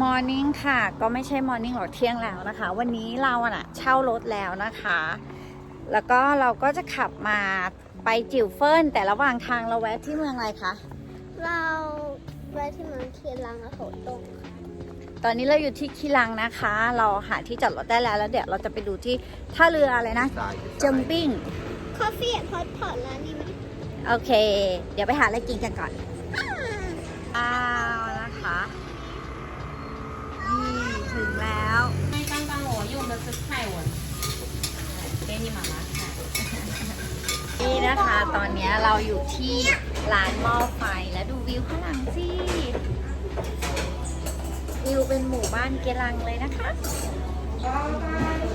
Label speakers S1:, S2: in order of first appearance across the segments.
S1: มอร์นิ่งค่ะ ก็ไม่ใช่มอร์นิ่งหรอกเที่ยงแล้วนะคะ วันนี้เราอะน่ะเช่ารถแล้วนะคะ แล้วก็เราก็จะขับมาไปจิ๋วเฟินแต่ระหว่างทางเราแวะที่เมืองอะไรคะ
S2: เราไปที่เมืองเคียนรังและโถตงค่ะ
S1: ตอนนี้เราอยู่ที่คิรังนะคะ เราหาที่จอดรถได้แล้วแล้วเดี๋ยวเราจะไปดูที่ท่าเรืออะไรนะจัมปิ้ง
S2: คอฟฟี่พอตพอตร้านนี้ไหม
S1: โอเค เดี๋ยวไปหาอะไรกินกันก่อน
S3: 我用的是泰文，给你妈妈看。
S1: นี่นะคะ ตอนนี้เราอยู่ที่ร้านหม้อไฟแล้วดูวิวข้างหลังสิวิวเป็นหมู่บ้านเกลังเลยนะคะ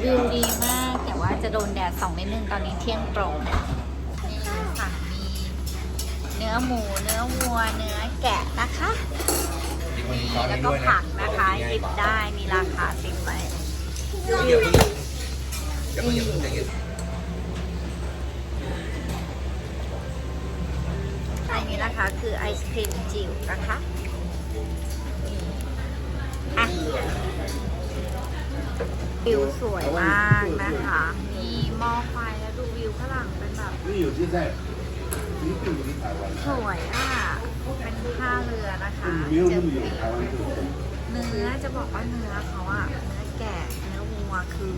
S1: วิวดีมาก แต่ว่าจะโดนแดดส่องนิดนึงตอนนี้เที่ยงตรงนี่ค่ะมีเนื้อหมู เนื้อวัว เนื้อแกะนะคะนี่แล้วก็ผักนะคะหยิบได้มีราคาติดไว้ อันนี้นะคะคือไอศครีมจิ๋วนะคะอะวิวสวยมากนะคะ มีมอไฟแล้วดูวิวข้างหลังเป็นแบบ
S4: นี่ที่แท้
S1: สวยอะ เป็นท่าเรือนะคะ เนื้อจะบอกว่าเนื้อเขาอะ เนื้อแก่ วคือ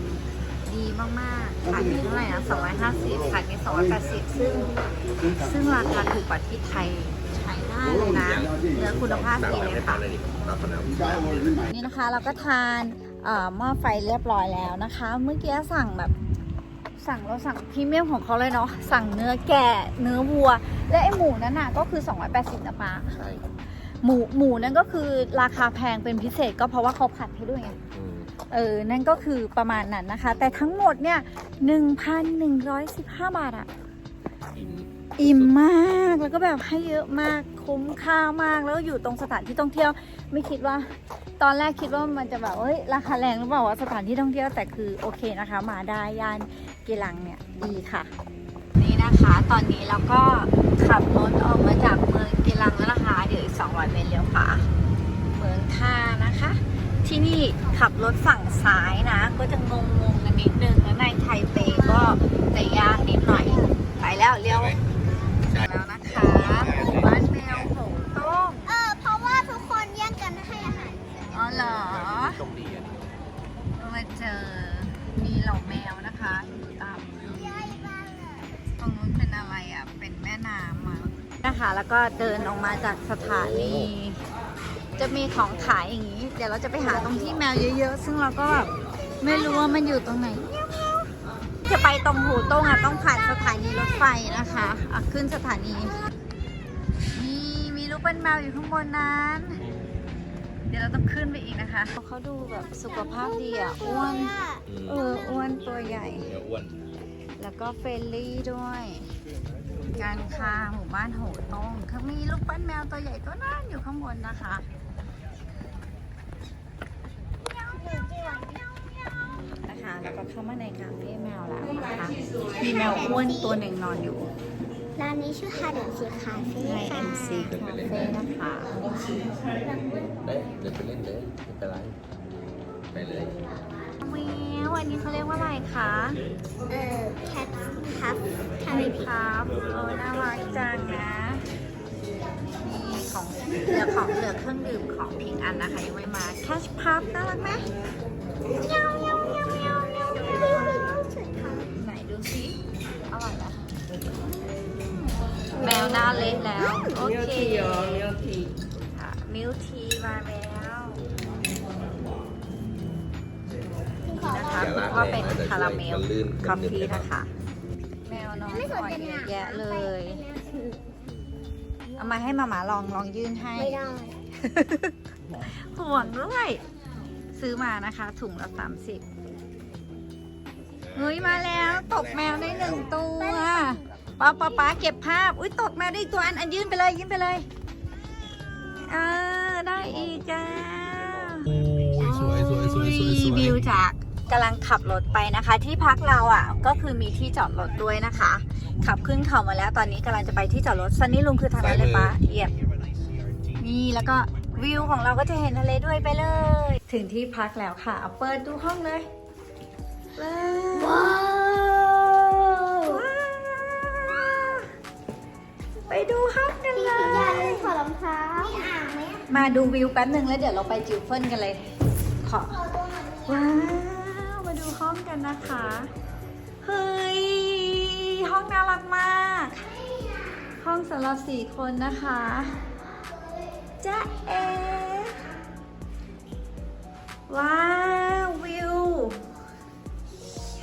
S1: ดีมากๆขายเท่าไหร่นะสองร้อยห้าสิบขายในสิบซึ่ง ซึ่งราคาถูกกว่าที่ไทยใช้ได้เลยนะเนื้อคุณภาพดีเลยค่ะ นี่นะคะเราก็ทานหม้อไฟเรียบร้อยแล้วนะคะ เมื่อกี้สั่งแบบสั่งเราสั่งพรีเมียมของเขาเลยเนาะสั่งเนื้อแกะเนื้อวัว และไอหมูนั่นน่ะก็คือ 280นะป้าหมูหมูนั่นก็คือราคาแพงเป็นพิเศษก็เพราะว่าเขาผัดให้ด้วยไง เออ นั่นก็คือประมาณนั้นนะคะ แต่ทั้งหมดเนี่ย 1,115 บาทอะ
S5: อิ่ม
S1: อิ่มมากแล้วก็แบบให้เยอะมากคุ้มค่ามากแล้วก็อยู่ตรงสถานที่ท่องเที่ยว ไม่คิดว่า ตอนแรกคิดว่ามันจะแบบเฮ้ยราคาแรงหรือเปล่าว่าสถานที่ท่องเที่ยวแต่คือโอเคนะคะ มาได้ย่านกีรังเนี่ยดีค่ะ นี่นะคะตอนนี้เราก็ขับรถออกมาจากเมืองกีรังแล้วนะคะเดี๋ยวอีก200เมตรเลี้ยวขวาเมืองท่านะคะ ที่นี่ขับรถฝั่งซ้ายนะ ก็จะงงงๆกันนิดนึงแล้วในไทเปก็จะยากนิดหน่อย ไปแล้วเลี้ยวแล้วนะคะหมู่บ้านแมวโหงต้ง
S2: เออเพราะว่าทุกคนแย่งกันให้อาหาร
S1: อ๋อเหรอ
S5: โชคดีอะ
S1: มาเจอมีเหล่าแมวนะคะอยู่ตาม
S2: ใหญ่มากเลย
S1: ตรงนู้นเป็นอะไรอะเป็นแม่น้ำอะนะคะ แล้วก็เดินออกมาจากสถานี จะมีของขายอย่างนี้ เดี๋ยวเราจะไปหาตรงที่แมวเยอะๆ ซึ่งเราก็แบบไม่รู้ว่ามันอยู่ตรงไหน จะไปตรงหูตรงอะต้องผ่านสถานีรถไฟนะคะอะขึ้นสถานี นี่มีลูกเป็นแมวอยู่ข้างบนนั้น เดี๋ยวเราต้องขึ้นไปอีกนะคะเขาดูแบบสุขภาพดีอะอ้วน เอออ้วนตัวใหญ่
S5: เนื้ออ้วน
S1: แล้วก็เฟรนลี่ด้วย การค้าหมู่บ้านโหต้งเขามีลูกปั้นแมวตัวใหญ่ตัวนั้นอยู่ข้างบนนะคะ นะคะ แล้วก็เข้ามาในคาเฟ่แมวแล้วนะคะ มีแมวอ้วนตัวหนึ่งนอนอยู่
S2: ร้านนี้ชื่อฮาเดนซีคาเฟ่
S1: ใน
S2: ค่ะ
S1: MC คาเฟ่นะคะ
S5: เด้เดี๋ยวไปเล่นเด้ไม่เป็นไรไปเลย
S1: แมวอันนี้เขาเรียกว่าอะไรคะ
S2: เออแคทพัฟ
S1: ไทยครับเออน่ารักจังนะมีของเหลือของเหลือเครื่องดื่มของพิงอันนะคะยังไม่มาแคชพับน่ารักไหมเงี้ยว แมวหน้าเล็กแล้ว โอเคค่ะมิลทีมาแล้วนี่นะคะคุณพ่อเป็นคาราเมลคอฟฟี่นะคะ แมวน้องป
S2: น
S1: ล่อยเยอะแยะเลย เอามาให้มาหมาลองลองยื่นให้
S2: ไม่ได้
S1: ห่วงด้วย ซื้อมานะคะถุงละสามสิบเฮ้ยมาแล้วตกแมวได้หนึ่งตัว ป้าป้าป้าเก็บภาพ อุ้ยตกแมวได้อีกตัวอันอันยื่นไปเลยยื่นไปเลยเออได้อีกจ้า
S5: โอ้ยสวยสวยสวยสวยสวย
S1: วิวจากกำลังขับรถไปนะคะ ที่พักเราอะก็คือมีที่จอดรถด้วยนะคะ ขับขึ้นเขามาแล้วตอนนี้กำลังจะไปที่จอดรถซันนี่ลุงคือทางนั้นเลยปะเหยียบนี่แล้วก็วิวของเราก็จะเห็นทะเลด้วยไปเลย ถึงที่พักแล้วค่ะเอาเปิดดูห้องเลยว้าว ดูห้องกันเล
S2: อย่าลืม
S1: ย
S2: ถอดรองเท้ามีอ่างไหม
S1: มาดูวิวแป๊บหนึ่งแล้วเดี๋ยวเราไปจิวเฟิลกันเลย ขอ
S2: ขอตัวหน่อย
S1: ว้าวมาดูห้องกันนะคะ เฮ้ย ห้องน่ารักมาก ห้องสำหรับสี่คนนะคะจ้าเอว้าววิว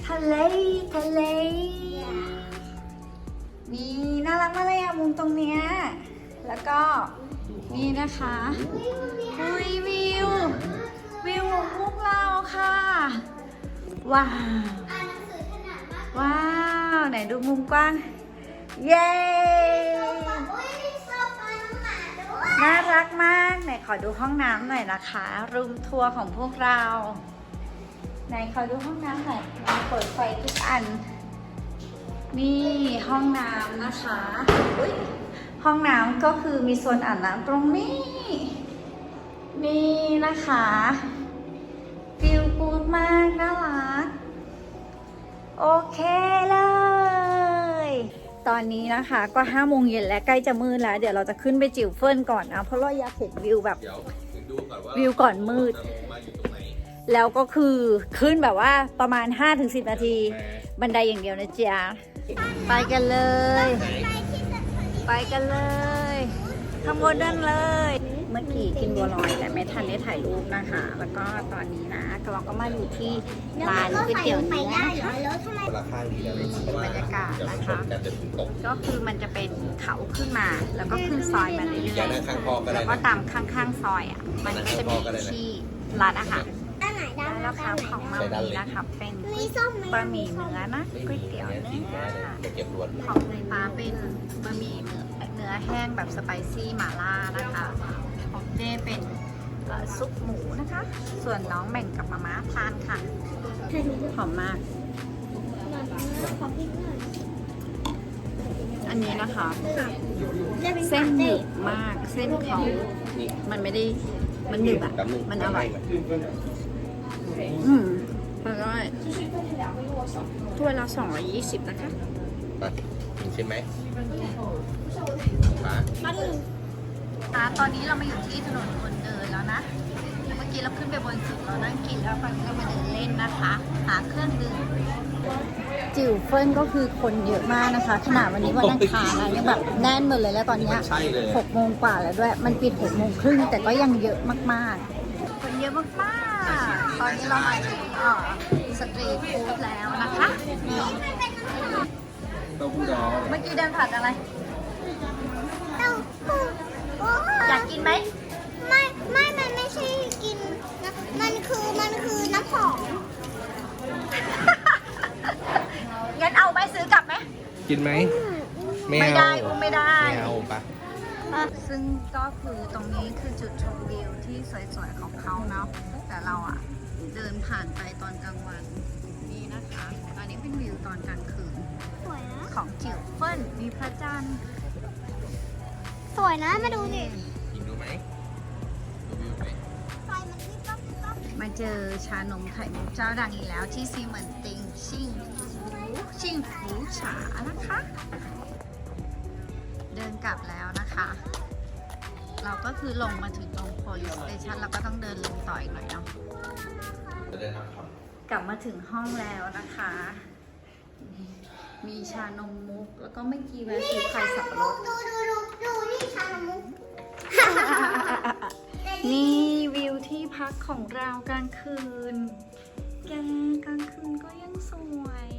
S1: ทะเลทะเล มากเลยอะมุมตรงเนี้ย แล้วก็นี่นะคะอุยวิว วิวของพวกเราค่ะ ว้าว ว้าว ไหนดูมุมกว้าง เย้
S2: น่า
S1: รักมากไหนขอดูห้องน้ำหน่อยนะคะรูมทัวร์ของพวกเราไหนขอดูห้องน้ำหน่อยเปิดไฟทุกอัน นี่ห้องน้ำนะคะอุ๊ยห้องน้ำก็คือมีโซนอาบน้ำตรงนี้ นี่นะคะฟิลกูดมากน่ารัก โอเคเลย ตอนนี้นะคะก็ห้าโมงเย็นแล้วใกล้จะมืดแล้ว เดี๋ยวเราจะขึ้นไปจิ๋วเฟินก่อนนะ เพราะเราอยากเห็นวิวแบบ
S5: เดี๋ยวดูก่อนว่า
S1: วิวก่อนมืด
S5: มาอยู่ตรงไหน
S1: แล้วก็คือขึ้นแบบว่าประมาณ 5-10 นาที บันไดอย่างเดียวนะจ๊ะ ไปกันเลย ไปกันเลย ข้างบนนั่นเลย เมื่อกี้กินบัวลอยแต่ไม่ทันได้ถ่ายรูปนะคะ แล้วก็ตอนนี้นะเราก็มาอยู่ที่ร้านก๋วยเตี๋ยวเนื้อ
S2: ได้
S1: นะ
S2: เหรอ
S1: คะ
S2: แล้วทำไม
S5: คนละข้างดีแล้วเพราะว่า
S1: บรรยากาศ
S5: เดี๋ยว
S1: นะคะ
S5: ชนกันจะถึงตก
S1: ก็คือมันจะเป็นเขาขึ้นมา แล้วก็ขึ้นซอยมาเรื่อย
S5: อย่านั่งข้างพ่อก็
S1: ๆ
S5: ได้
S1: แล้ว
S5: นะ
S1: ก็ตามข้างๆซอยอะ มันก็จะมีที่ร้านอาหาร
S2: อั นไหนดำ
S1: แล้วครับของมามีนะคะเป็นบะหมี่เนื้อนะก๋วยเตี๋ยวเนื้อของไฟฟ้าเป็นบะหมี่เนื้อเนื้อแห้งแบบสไปซี่หม่าล่านะคะของเจเป็นซุปหมูนะคะ ส่วนน้องแบ่งกับมาม่าทานค่ะหอมมาก
S2: อัน
S1: นี้นะคะ
S2: เส้
S1: นหนึบมาก เส้นเขามันไม่ได้ มันหนึบอะ มันอร่อย อืมอร่อยถ้วยละ220นะคะ
S5: ไปถึงใช่ไหมป้า
S2: มาดู
S1: อะตอนนี้เรามาอยู่ที่ถนนคนเดินแล้วนะ เมื่อกี้เราขึ้นไปบนสุดเรานั่งกินแล้วตอนนี้เรามาเดินเล่นนะคะ หาเครื่องดื่มจิ๋วเฟินก็คือคนเยอะมากนะคะ ขนาดวันนี้วันอังคารนะยังแบบแน่นหมดเลยแล้วตอนเนี้ย
S5: ใช่เลย
S1: หกโมงกว่าแล้วด้วย มันปิดหกโมงครึ่งแต่ก็ยังเยอะมากๆคน เยอะมากๆ ตอนนี้เรามาถึงเอ่อสตรีทฟู้ดแล้วนะคะนี่
S5: เต้าหู้ดอง
S1: เมื่อกี้เดินผ่านอะไร
S2: เต้าหู้โอ้
S1: อยากกินไหม
S2: ไม่ไม่มันไม่ใช่กินนะมันคือมันคือน้ำหอม
S1: งั้นเอาไหมซื้อกลับไหม
S5: กินไหม
S1: ไม่ได้กูไม่ได้
S5: ไม่เอาปะ
S1: ซึ่งก็คือตรงนี้คือจุดชมวิวที่สวยๆของเขาเนาะแต่เราอะเดินผ่านไปตอนกลางวันนี่นะคะอันนี้เป็นวิวตอนกลางคืน
S2: สวยนะ
S1: ของจิ๋วเฟินมีพระจันทร์
S2: สวยนะมาดูดิ
S5: กินดูไหมดูวิวไหม
S2: ไฟมันวิบวับวิบวับ
S1: มาเจอชานมไข่มุกเจ้าดังอีกแล้วที่ซีเหมินติงชิงฟูชิงฟูฉานะคะเดิ นกลับแล้วนะคะ เราก็คือลงมาถึงตรง police station เราก็ต้องเดินลงต่ออีกหน่อยเนาะ
S5: จะได้ทำค
S1: กลับมาถึงห้องแล้วนะคะ มีชานมมุก แล้วก็เมื่อกี้แวะซื้อไข่สับปะรด
S2: ดูดูดูดูนี่ชานมมุก
S1: นี่วิวที่พักของเรากลางคืน แกกลางคืนก็ยังสวย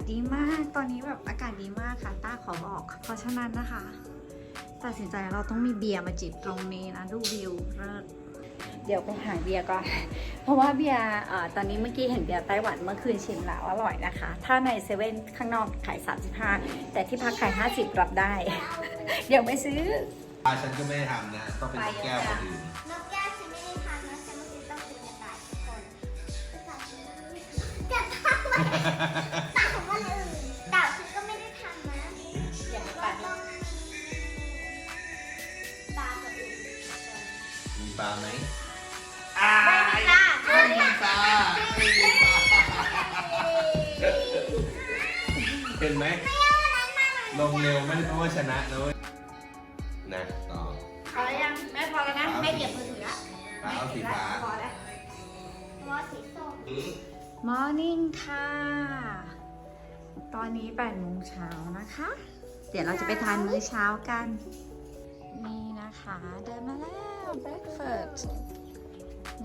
S1: ศดีมาก ตอนนี้แบบอากาศดีมากค่ะ ต้าขอบอก เพราะฉะนั้นนะคะ ตัดสินใจเราต้องมีเบียร์มาจิบตรงนี้นะ ดูวิวเลิศเดี๋ยวไปหาเบียร์ก่อน เพราะว่าเบียร์เอ่อตอนนี้เมื่อกี้เห็นเบียร์ไต้หวันเมื่อคืนชิมแล้วอร่อยนะคะ ถ้าในเซเว่นข้างนอกขาย 35 แต่ที่พักขาย 50 รับได้ เดี๋ยวไปซื้อำ
S5: ปลาฉันก็ไม่ได้ทำนะ ต้องเป็นแก้วคนอื่น
S2: นกแก้วฉันไม่ได้ทำนะฉันเมื่อกี้ต้องคุยกับตายทุกคนกระต่ายกระต่ายของคนอื่นเต่าฉันก็ไม่ได้ทำ
S5: ปลาไหม
S2: ไม่มีจ้า
S5: ไม่มีปลาไม่มีปลาเห็นไหมลงเร็วไม่ได้เพราะว่าชนะนะเว้ยนะต่อ
S1: พอแล้วยังแม่พอแล้วนะแม่เหยียบมือถือละ
S5: ปลาเอาสีฟ้า
S1: พอแล้ว
S2: วอสีส้ม
S1: มอร์นิ่งค่ะ ตอนนี้8โมงเช้านะคะ เดี๋ยวเราจะไปทานมื้อเช้ากัน นี่นะคะ เดินมาแล้ว breakfast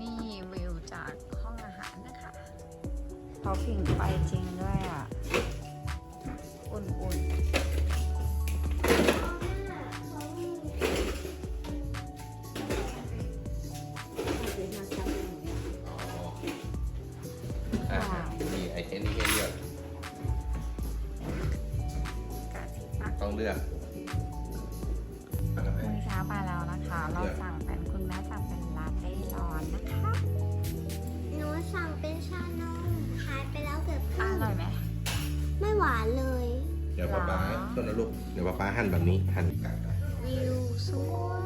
S1: นี่วิวจากห้องอาหารนะคะเขาผิงไฟจริงด้วยอะ อุ่นๆ
S5: อะนี่ไอ้แค่นี้แค่เลือก
S1: กะทิปัก
S5: ต้องเลือก เดี๋ยวป๊าป๊าต้นนะลูกเดี๋ยวป๊าป๊าหั่นแบบนี้หั่นกลาง
S1: วิวสวย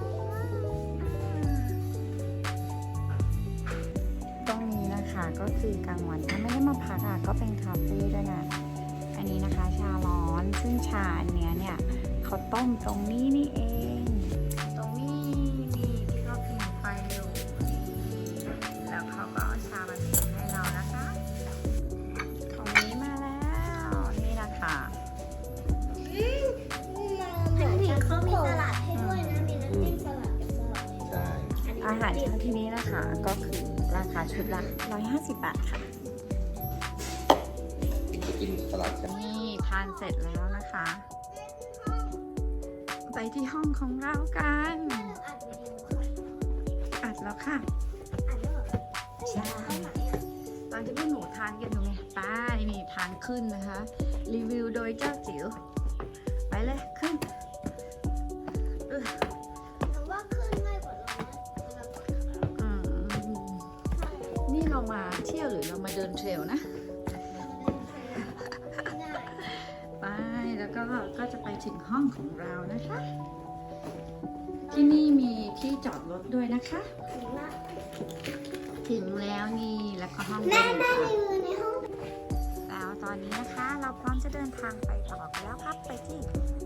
S1: ตรงนี้นะคะก็คือกลางวันถ้าไม่ได้มาพักอะก็เป็นคาเฟ่ด้วยนะ อันนี้นะคะชาร้อนซึ่งชาอันเนี้ยเนี่ยเขาต้มตรงนี้นี่เอง อาหาร
S2: เช้า
S1: ที่นี้นะคะก็คือราคาชุดละ 150 บาทค่ะ
S5: จะกินสลัดกัน
S1: นี่ทานเสร็จแล้วนะคะ ไปที่ห้องของเรากัน
S2: อัดวิดีโอค่ะ
S1: อัดแล้วค่ะ
S2: อัดแล้วเหรอ
S1: ใช่ตอนที่พวกหนูทานกันอยู่ไงป้ายนี่ทางขึ้นนะคะ รีวิวโดยเจ้าจิ๋วไปเลยขึ้น เรามาเที่ยวหรือเรามาเดินเทรลนะ ไป แล้วก็ก็จะไปถึงห้องของเรานะคะ ที่นี่มีที่จอดรถด้วยนะคะ ถึงแล้วนี่ แล้วก็ห้อง
S2: แม่
S1: เดิน
S2: ได้
S1: ค่ะ
S2: รีวิวในห้อง
S1: แล้วตอนนี้นะคะ เราพร้อมจะเดินทางไปต่อกันแล้วครับ ไปที่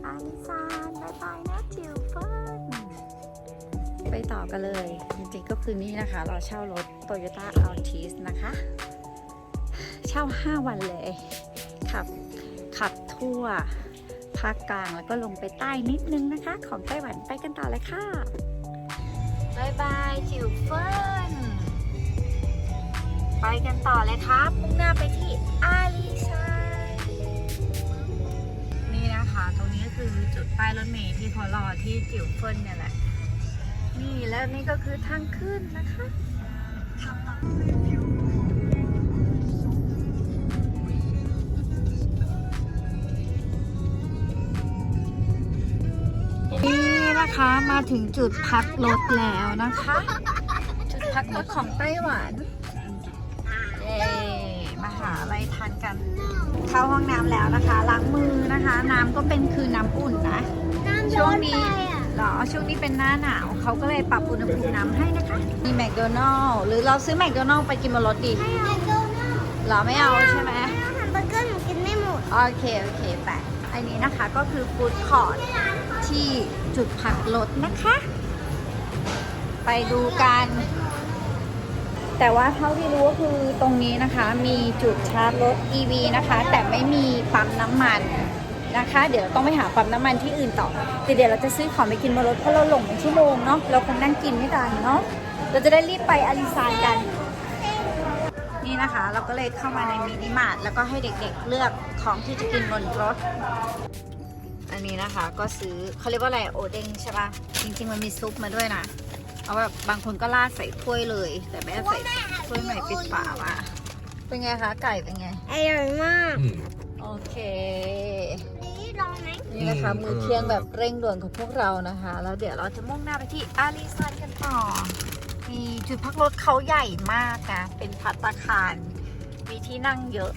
S1: อาริซานบายบายนะจิวเฟิร์น ไปต่อกันเลย จริงๆก็คือนี่นะคะ เราเช่ารถ Toyota Altis นะคะ เช่า 5 วันเลย ขับ ขับทั่วภาคกลางแล้วก็ลงไปใต้นิดนึงนะคะ ของไต้หวันไปกันต่อเลยค่ะบายบายจิวเฟิร์นไปกันต่อเลยครับมุ่งหน้าไปที่อาลีซายนี่นะคะ ตรงนี้ก็คือจุดป้ายรถเมล์ที่เขารอที่จิวเฟิร์นเนี่ยแหละ นี่แล้วนี่ก็คือทางขึ้นนะคะนี่นะคะมาถึงจุดพักรถแล้วนะคะ จุดพักรถของไต้หวันเย้มาหาอะไรทานกัน เข้าห้องน้ำแล้วนะคะล้างมือนะคะ น้ำก็เป็นคือน้ำอุ่นนะ
S2: น้ำ
S1: ช่
S2: ร้
S1: ว
S2: องน
S1: นี้
S2: ไปอะ
S1: เหรอช่วงนี้เป็นหน้าหนาวเขาก็เลยปรับอุณหภูมิน้ำให้นะคะ มีแมคโดนัลล์หรือเราซื้อแมคโดนัลล์ไปกินบนรถดี
S2: ให้เอาโดนัลด์
S1: เหรอไม่เอาใช่ไหม
S2: ให้เอาแฮมเบอร์เกอร์หนูกินไม่หมด
S1: โอเค โอเคแปะอันนี้นะคะก็คือฟู้ดคอร์ทที่จุดพักรถนะคะ ไปดูกัน แต่ว่าเท่าที่รู้ก็คือตรงนี้นะคะ มีจุดชาร์จรถ EV นะคะ แต่ไม่มีปั๊มน้ำมัน นะคะ เดี๋ยวต้องไปหาปั๊มน้ำมันที่อื่นต่อแต่เดี๋ยวเราจะซื้อของไปกินบนรถเพราะเราหลงเป็นชั่วโมงเนาะเราคงนั่งกินไม่ทันเนาะเราจะได้รีบไปอาริซานกัน นี่นะคะ เราก็เลยเข้ามาในมินิมาร์ทแล้วก็ให้เด็กๆเลือกของที่จะกินบนรถ อันนี้นะคะก็ซื้อเขาเรียกว่าอะไรโอเด้งใช่ปะจริงๆมันมีซุปมาด้วยนะเอาแบบบางคนก็ราดใส่ถ้วยเลย แต่แม่ใส่ถ้วยใหม่ปิดฝามาเป็นไงคะไก่เป็นไง
S2: อร่อยมาก
S5: อืม
S1: โอเค
S2: นี่ลองไหม
S1: นี่นะคะ
S5: อืม
S1: มือเที่ยงแบบเร่งด่วนของพวกเรานะคะ แล้วเดี๋ยวเราจะมุ่งหน้าไปที่อาลีซันกันต่อมีจุดพักรถเขาใหญ่มากนะเป็นพัตตาคารมีที่นั่งเยอะ